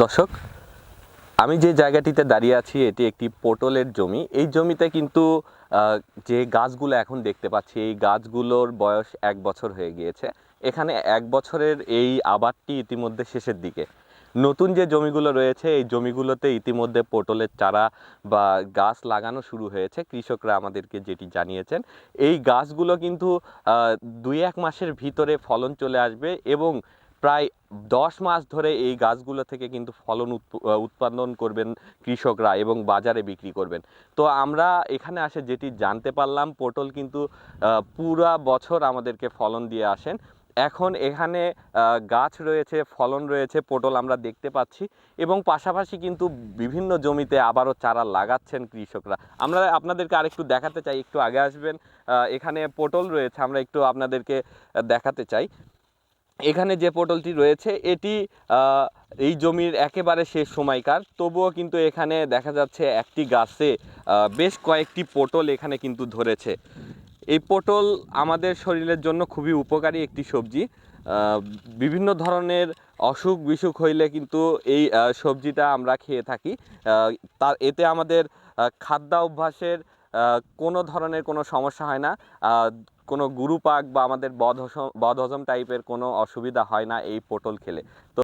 দর্শক, আমি যে জায়গাটিতে দাঁড়িয়ে আছি, এটি একটি পটলের জমি। এই জমিতে কিন্তু যে গাছগুলো এখন দেখতে পাচ্ছি, এই গাছগুলোর বয়স এক বছর হয়ে গিয়েছে। এখানে এক বছরের এই আবাদটি ইতিমধ্যে শেষের দিকে। নতুন যে জমিগুলো রয়েছে, এই জমিগুলোতে ইতিমধ্যে পটলের চারা বা গাছ লাগানো শুরু হয়েছে। কৃষকরা আমাদেরকে যেটি জানিয়েছেন, এই গাছগুলো কিন্তু দুই এক মাসের ভিতরে ফলন চলে আসবে এবং প্রায় দশ মাস ধরে এই গাছগুলো থেকে কিন্তু ফলন উৎপ- উৎপাদন করবেন কৃষকরা এবং বাজারে বিক্রি করবেন। তো আমরা এখানে আসে যেটি জানতে পারলাম, পটল কিন্তু পুরা বছর আমাদেরকে ফলন দিয়ে আসেন। এখন এখানে গাছ রয়েছে, ফলন রয়েছে, পটল আমরা দেখতে পাচ্ছি এবং পাশাপাশি কিন্তু বিভিন্ন জমিতে আবারও চারা লাগাচ্ছেন কৃষকরা। আমরা আপনাদেরকে আরেকটু দেখাতে চাই, একটু আগে আসবেন। এখানে পটল রয়েছে, আমরা একটু আপনাদেরকে দেখাতে চাই। এখানে যে পটলটি রয়েছে, এটি এই জমির একেবারে শেষ সময়কার। তবুও কিন্তু এখানে দেখা যাচ্ছে একটি গাছে বেশ কয়েকটি পটল এখানে কিন্তু ধরেছে। এই পটল আমাদের শরীরের জন্য খুবই উপকারী একটি সবজি। বিভিন্ন ধরনের অসুখ বিসুখ হইলে কিন্তু এই সবজিটা আমরা খেয়ে থাকি। তার, এতে আমাদের খাদ্যাভ্যাসের কোনো ধরনের কোনো সমস্যা হয় না। কোনো গুরুপাক বা আমাদের বদহজম বদহজম টাইপের কোনো অসুবিধা হয় না এই পটল খেলে। তো